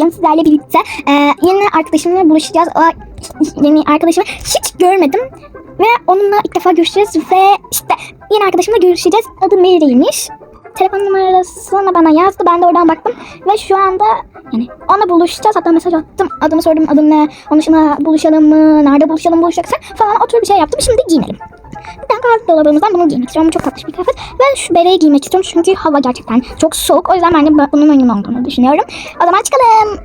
bugün sizlerle birlikte e, yeni arkadaşımla buluşacağız. O yeni arkadaşımı hiç görmedim ve onunla ilk defa görüşeceğiz ve işte yeni arkadaşımla görüşeceğiz. Adı Mary'ymiş. Telefon numarasını bana yazdı. Ben de oradan baktım ve şu anda yani onunla buluşacağız. Hatta mesaj attım. Adını sordum. Adın ne? Onun dışında buluşalım mı? Nerede buluşalım buluşacaksak falan o tür bir şey yaptım. Şimdi giyinelim. Kahve dolabımızdan bunu giymek istiyorum. Bu çok tatlış bir kıyafet. Ve şu bereyi giymek istiyorum çünkü hava gerçekten çok soğuk. O yüzden ben de bunun uygun olduğunu düşünüyorum. O zaman çıkalım.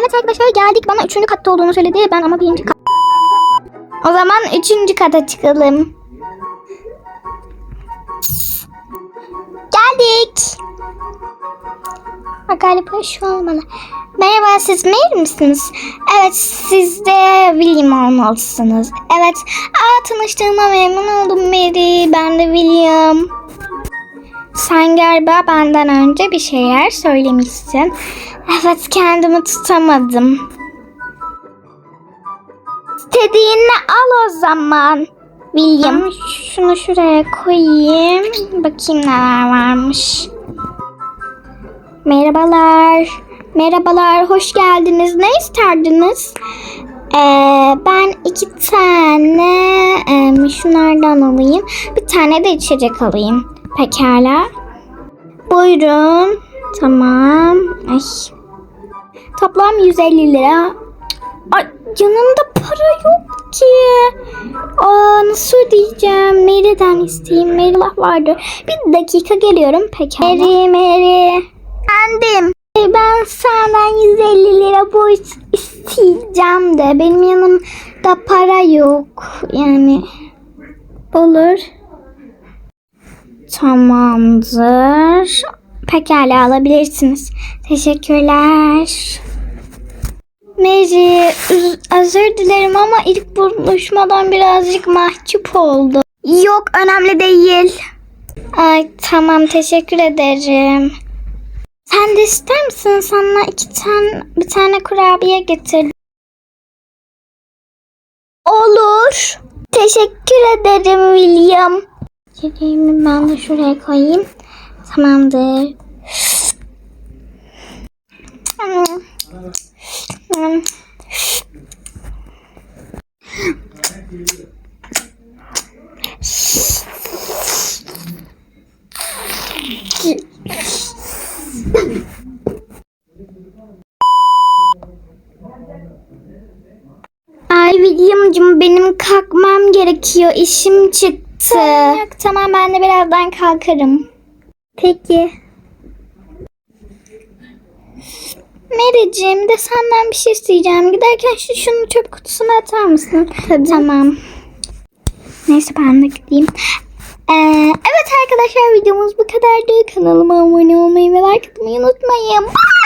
Evet arkadaşlar geldik. Bana üçüncü katta olduğunu söyledi. Ben ama birinci kat... O zaman üçüncü kata çıkalım. Geldik. Galiba şu olmalı. Merhaba siz Mary misiniz? Evet siz de William olmalısınız. Evet. Aa tanıştığıma memnun oldum Mary. Ben de William. Sen galiba benden önce bir şeyler söylemişsin. Evet kendimi tutamadım. İstediğini al o zaman. William. şunu şuraya koyayım. Bakayım neler varmış. Merhabalar. Merhabalar, hoş geldiniz. Ne isterdiniz? Ee, ben iki tane em, şunlardan alayım. Bir tane de içecek alayım. Pekala. Buyurun. Tamam. Ay. Toplam 150 lira. Ay, yanımda para yok ki. Aa, nasıl ödeyeceğim? Mary'den isteyeyim. Mary vardır. Bir dakika geliyorum. Pekala. Mary, Mary. Efendim. E, Ben senden 150 lira borç isteyeceğim de benim yanımda para yok. Yani olur. Tamamdır. Pekala alabilirsiniz. Teşekkürler. Mary, özür dilerim ama ilk buluşmadan birazcık mahcup oldum. Yok, önemli değil. Ay tamam, teşekkür ederim. Sen de ister misin? Sana iki tane, bir tane kurabiye getirdim. Olur. Teşekkür ederim William. Yemeğimi ben de şuraya koyayım. Tamamdır. Ay William'cığım benim kalkmam gerekiyor. İşim çıktı. Yok tamam ben de birazdan kalkarım. Peki. Mary'cim de senden bir şey isteyeceğim. Giderken şu şunu çöp kutusuna atar mısın? Tabii. Tamam. Neyse ben de gideyim. Arkadaşlar videomuz bu kadardı. Kanalıma abone olmayı ve like atmayı unutmayın. Bye.